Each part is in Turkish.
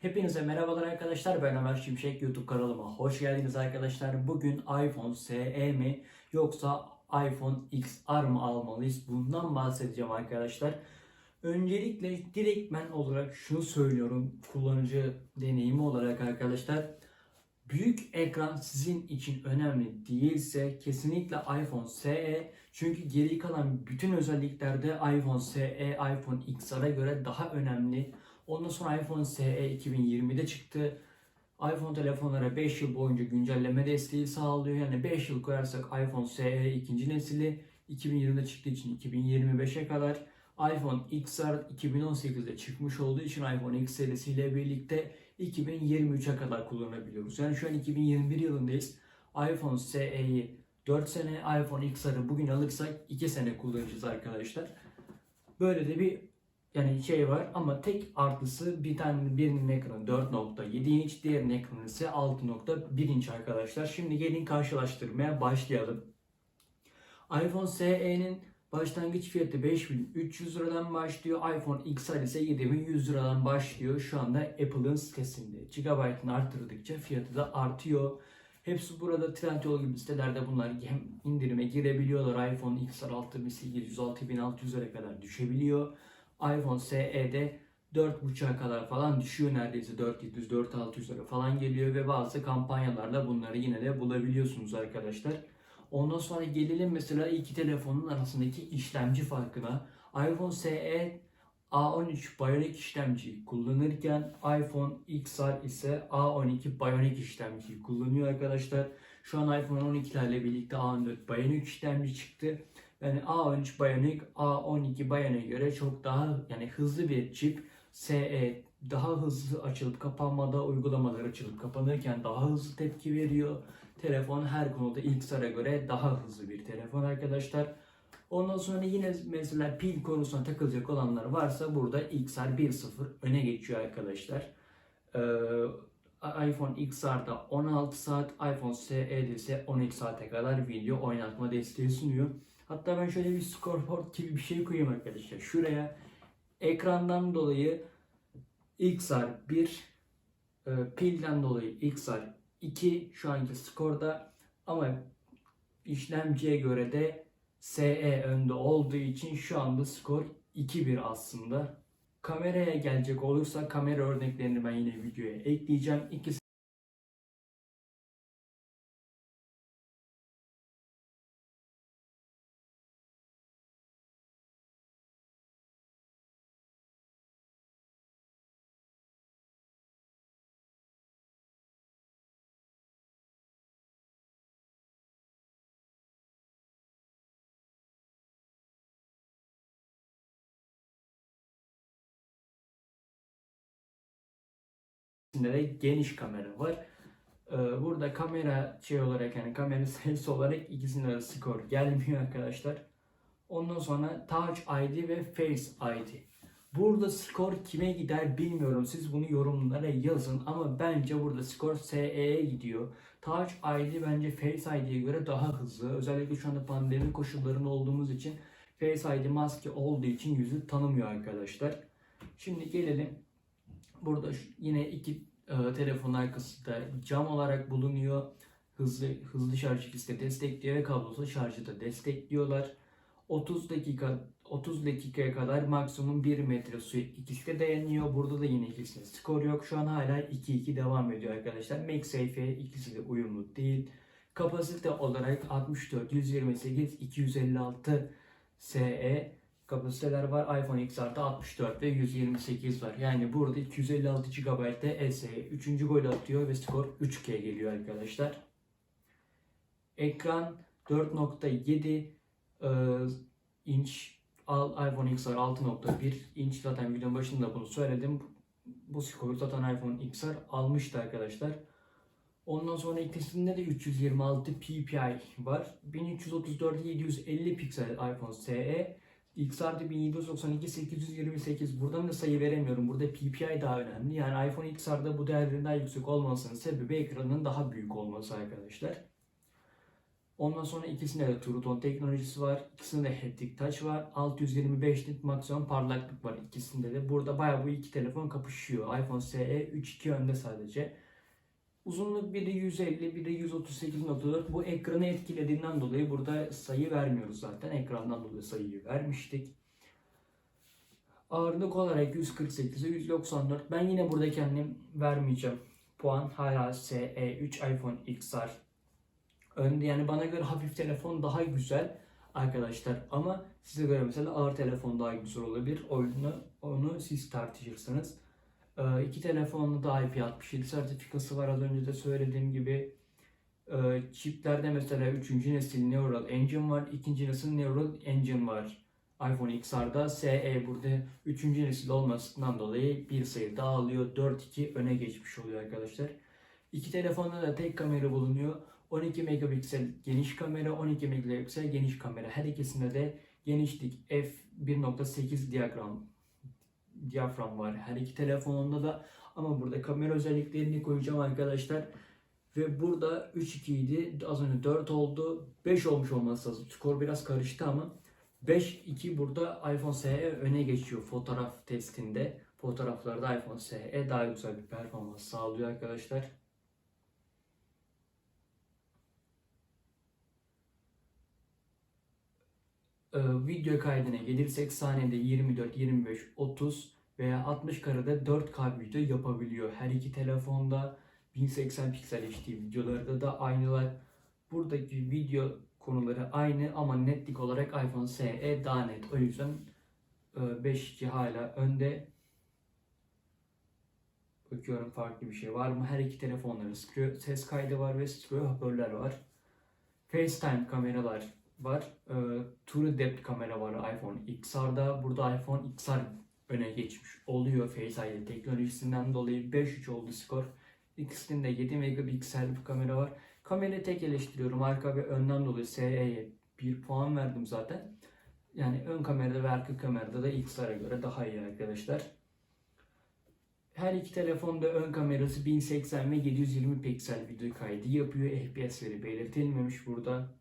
Hepinize merhabalar arkadaşlar. Ben Ömer Şimşek YouTube kanalıma hoş geldiniz arkadaşlar. Bugün iPhone SE mi yoksa iPhone XR mı almalıyız? Bundan bahsedeceğim arkadaşlar. Öncelikle direktmen olarak şunu söylüyorum kullanıcı deneyimi olarak arkadaşlar. Büyük ekran sizin için önemli değilse kesinlikle iPhone SE çünkü geri kalan bütün özelliklerde iPhone SE, iPhone XR'a göre daha önemli. Ondan sonra iPhone SE 2020'de çıktı. iPhone telefonlara 5 yıl boyunca güncelleme desteği sağlıyor. Yani 5 yıl koyarsak iPhone SE ikinci nesili 2020'de çıktığı için 2025'e kadar iPhone XR 2018'de çıkmış olduğu için iPhone X serisiyle birlikte 2023'e kadar kullanabiliyoruz. Yani şu an 2021 yılındayız. iPhone SE'yi 4 sene, iPhone XR'ı bugün alırsak 2 sene kullanacağız arkadaşlar. Böyle de bir yani şey var ama tek artısı bir tane birinin ekranı 4.7 inç, diğerinin ekranı ise 6.1 inç arkadaşlar. Şimdi gelin karşılaştırmaya başlayalım. iPhone SE'nin başlangıç fiyatı 5300 liradan başlıyor. iPhone XR ise 7100 liradan başlıyor. Şu anda Apple'ın sitesinde. Gigabyte'ını arttırdıkça fiyatı da artıyor. Hepsi burada Trendyol gibi sitelerde bunlar hem indirime girebiliyorlar. iPhone XR 6800 6600'lere kadar düşebiliyor iPhone SE'de 4.5'a kadar falan düşüyor neredeyse 4700 lira falan geliyor ve bazı kampanyalarla bunları yine de bulabiliyorsunuz arkadaşlar. Ondan sonra gelelim mesela iki telefonun arasındaki işlemci farkına. iPhone SE A13 Bionic işlemci kullanırken iPhone XR ise A12 Bionic işlemci kullanıyor arkadaşlar. Şu an iPhone 12'lerle birlikte A14 Bionic işlemci çıktı. Yani A13 Bionic A12 Bionic'e göre çok daha yani hızlı bir çip. SE daha hızlı açılıp kapanmada uygulamalar açılıp kapanırken daha hızlı tepki veriyor. Telefon her konuda XR'a göre daha hızlı bir telefon arkadaşlar. Ondan sonra yine mesela pil konusuna takılacak olanlar varsa burada XR 1.0 öne geçiyor arkadaşlar. Ee, iPhone XR'da 16 saat, iPhone SE'de ise 12 saate kadar video oynatma desteği sunuyor. Hatta ben şöyle bir scoreboard gibi bir şey koyayım arkadaşlar. Şuraya ekrandan dolayı XR 1, e, pilden dolayı XR 2 şu anki skorda ama işlemciye göre de SE önde olduğu için şu anda skor 2-1 aslında. Kameraya gelecek olursa kamera örneklerini ben yine videoya ekleyeceğim. İkisi İkisinde de geniş kamera var. Ee, Burada kamera şey olarak yani kamera sayısı olarak ikisinde de skor gelmiyor arkadaşlar. Ondan sonra Touch ID ve Face ID. Burada skor kime gider bilmiyorum. Siz bunu yorumlara yazın ama bence burada skor SE'ye gidiyor. Touch ID bence Face ID'ye göre daha hızlı. Özellikle şu anda pandemi koşullarında olduğumuz için Face ID maske olduğu için yüzü tanımıyor arkadaşlar. Şimdi gelelim Burada yine iki e, telefon arkası da cam olarak bulunuyor. Hızlı hızlı şarj ikisi de destekliyor ve kablosuz şarjı da destekliyorlar. 30 dakika 30 dakikaya kadar maksimum 1 metre su ikisi de dayanıyor. Burada da yine ikisinde skor yok. Şu an hala 2-2 devam ediyor arkadaşlar. MagSafe'e ikisi de uyumlu değil. Kapasite olarak 64, 128, 256 SE kapasiteler var. iPhone XR'da 64 ve 128 var. Yani burada 256 GB'de SE 3. gol atıyor ve skor 3K geliyor arkadaşlar. Ekran 4.7 e, inç iPhone XR 6.1 inç zaten videonun başında bunu söyledim. Bu skoru zaten iPhone XR almıştı arkadaşlar. Ondan sonra ikisinde de 326 ppi var. 1334 750 piksel iPhone SE. XR'da 1792 828. Buradan da sayı veremiyorum. Burada PPI daha önemli. Yani iPhone XR'da bu değerlerin daha yüksek olmasının sebebi ekranın daha büyük olması arkadaşlar. Ondan sonra ikisinde de True Tone teknolojisi var. İkisinde de Haptic Touch var. 625 nit maksimum parlaklık var ikisinde de. Burada bayağı bu iki telefon kapışıyor. iPhone SE 3.2 önde sadece. Uzunluk biri 150, biri 138.4. Bu ekranı etkilediğinden dolayı burada sayı vermiyoruz zaten. Ekrandan dolayı sayıyı vermiştik. Ağırlık olarak 148'e 194. Ben yine burada kendim vermeyeceğim. Puan hala SE3 iPhone XR önde. Yani bana göre hafif telefon daha güzel arkadaşlar. Ama size göre mesela ağır telefon daha güzel olabilir. Oyunu, onu siz tartışırsınız. Ee, iki telefonlu da IP67 sertifikası var az önce de söylediğim gibi. Ee, çiplerde mesela 3. nesil Neural Engine var. 2. nesil Neural Engine var. iPhone XR'da SE burada 3. nesil olmasından dolayı bir sayı daha alıyor. 4-2 öne geçmiş oluyor arkadaşlar. İki telefonda da tek kamera bulunuyor. 12 megapiksel geniş kamera, 12 megapiksel geniş kamera. Her ikisinde de genişlik f1.8 diyagram diyafram var. Her iki telefonunda da ama burada kamera özelliklerini koyacağım arkadaşlar. Ve burada 3-2 idi. Az önce 4 oldu. 5 olmuş olması lazım. Skor biraz karıştı ama 5-2 burada iPhone SE öne geçiyor fotoğraf testinde. Fotoğraflarda iPhone SE daha güzel bir performans sağlıyor arkadaşlar. Ee, video kaydına gelirsek saniyede 24, 25, 30 veya 60 karede 4K video yapabiliyor. Her iki telefonda 1080 piksel HD videolarda da aynılar. Buradaki video konuları aynı ama netlik olarak iPhone SE daha net. O yüzden 5.2 hala önde. Bakıyorum farklı bir şey var mı? Her iki telefonların ses kaydı var ve stereo hoparlörler var. FaceTime kameralar var. E, True Depth kamera var iPhone XR'da. Burada iPhone XR öne geçmiş oluyor Face ID teknolojisinden dolayı 5.3 oldu skor. İkisinde 7 megapiksel bir kamera var. Kamerayı tek eleştiriyorum. Arka ve önden dolayı SE'ye 1 puan verdim zaten. Yani ön kamerada ve arka kamerada da XR'a göre daha iyi arkadaşlar. Her iki telefonda ön kamerası 1080 ve 720 piksel video kaydı yapıyor. FPS'leri belirtilmemiş burada.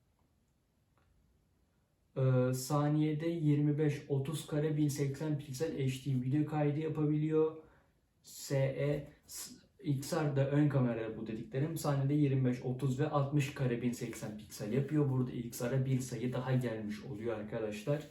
Ee, saniyede 25-30 kare 1080 piksel HD video kaydı yapabiliyor. SE XR'da ön kamera bu dediklerim saniyede 25, 30 ve 60 kare 1080 piksel yapıyor. Burada XR'a bir sayı daha gelmiş oluyor arkadaşlar.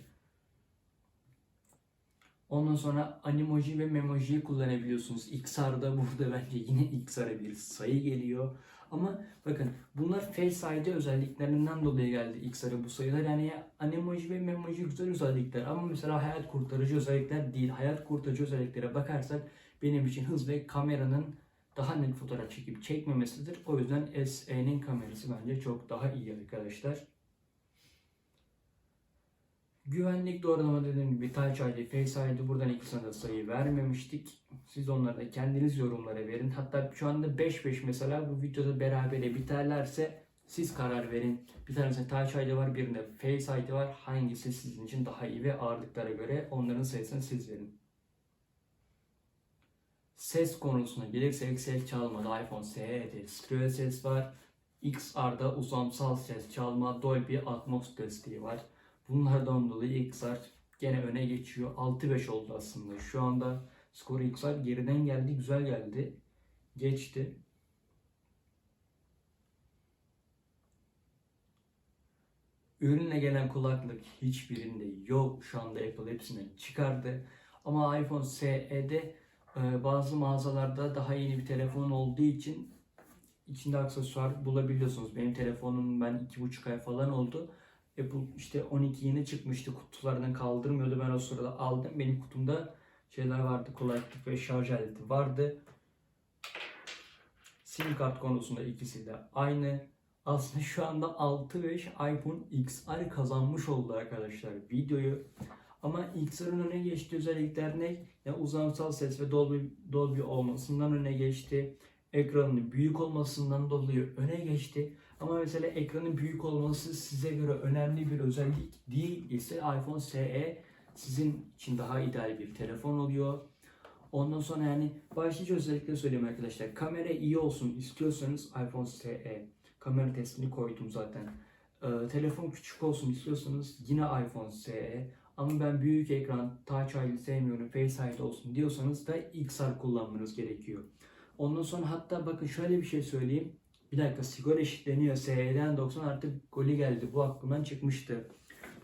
Ondan sonra animoji ve memojiyi kullanabiliyorsunuz. XR'da burada bence yine XR'a bir sayı geliyor. Ama bakın bunlar Face ID özelliklerinden dolayı geldi XR'a bu sayılar. Yani animoji ve memoji güzel özellikler ama mesela hayat kurtarıcı özellikler değil. Hayat kurtarıcı özelliklere bakarsak benim için hız ve kameranın daha net fotoğraf çekip çekmemesidir. O yüzden SE'nin kamerası bence çok daha iyi arkadaşlar. Güvenlik doğrulama dediğim gibi Touch ID, Face ID buradan ikisine de sayı vermemiştik. Siz onları da kendiniz yorumlara verin. Hatta şu anda 5-5 mesela bu videoda berabere biterlerse siz karar verin. Bir tanesinde Touch ID var, birinde Face ID var. Hangisi sizin için daha iyi ve ağırlıklara göre onların sayısını siz verin. Ses konusuna gelirsek ses çalmada iPhone SE'de stereo ses var. XR'da uzamsal ses çalma Dolby Atmos desteği var. Bunlardan dolayı XR gene öne geçiyor. 6-5 oldu aslında. Şu anda skor XR geriden geldi. Güzel geldi. Geçti. Ürünle gelen kulaklık hiçbirinde yok. Şu anda Apple hepsini çıkardı. Ama iPhone SE'de e, bazı mağazalarda daha yeni bir telefon olduğu için içinde aksesuar bulabiliyorsunuz. Benim telefonum ben 2,5 ay falan oldu. Apple işte 12 yeni çıkmıştı kutularından kaldırmıyordu. Ben o sırada aldım. Benim kutumda şeyler vardı. Kulaklık ve şarj aleti vardı. SIM kart konusunda ikisi de aynı. Aslında şu anda 6.5 iPhone XR kazanmış oldu arkadaşlar videoyu. Ama XR'ın öne geçtiği özellikler ne? Yani uzamsal ses ve Dolby, Dolby olmasından öne geçti. Ekranın büyük olmasından dolayı öne geçti. Ama mesela ekranın büyük olması size göre önemli bir özellik değil ise iPhone SE sizin için daha ideal bir telefon oluyor. Ondan sonra yani başlıca özellikle söyleyeyim arkadaşlar. Kamera iyi olsun istiyorsanız iPhone SE kamera testini koydum zaten. e, telefon küçük olsun istiyorsanız yine iPhone SE ama ben büyük ekran, Touch ID sevmiyorum, Face ID olsun diyorsanız da XR kullanmanız gerekiyor. Ondan sonra hatta bakın şöyle bir şey söyleyeyim. Bir dakika sigara eşitleniyor. SE'den 90 artık golü geldi. Bu aklımdan çıkmıştı.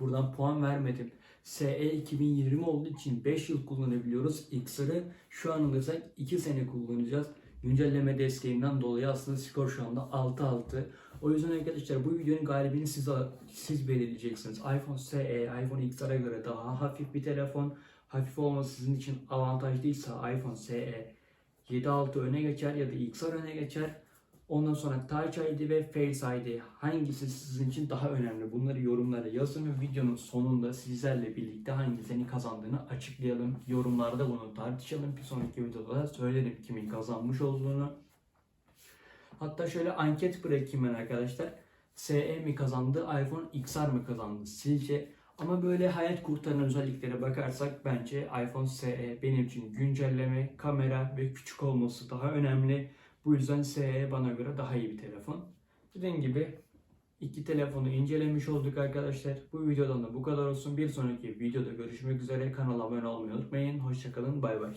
Buradan puan vermedim. SE 2020 olduğu için 5 yıl kullanabiliyoruz. XR'ı şu an alırsak 2 sene kullanacağız. Güncelleme desteğinden dolayı aslında skor şu anda 6-6. O yüzden arkadaşlar bu videonun galibini siz, siz belirleyeceksiniz. iPhone SE, iPhone XR'a göre daha hafif bir telefon. Hafif olması sizin için avantajlıysa iPhone SE 7-6 öne geçer ya da XR öne geçer. Ondan sonra Touch ID ve Face ID hangisi sizin için daha önemli? Bunları yorumlara yazın ve videonun sonunda sizlerle birlikte hangisini kazandığını açıklayalım. Yorumlarda bunu tartışalım. Bir sonraki videoda da söylerim kimin kazanmış olduğunu. Hatta şöyle anket bırakayım ben arkadaşlar. SE mi kazandı, iPhone XR mı kazandı sizce? Ama böyle hayat kurtaran özelliklere bakarsak bence iPhone SE benim için güncelleme, kamera ve küçük olması daha önemli. Bu yüzden SE bana göre daha iyi bir telefon. Dediğim gibi iki telefonu incelemiş olduk arkadaşlar. Bu videodan da bu kadar olsun. Bir sonraki videoda görüşmek üzere. Kanala abone olmayı unutmayın. Hoşçakalın. Bay bay.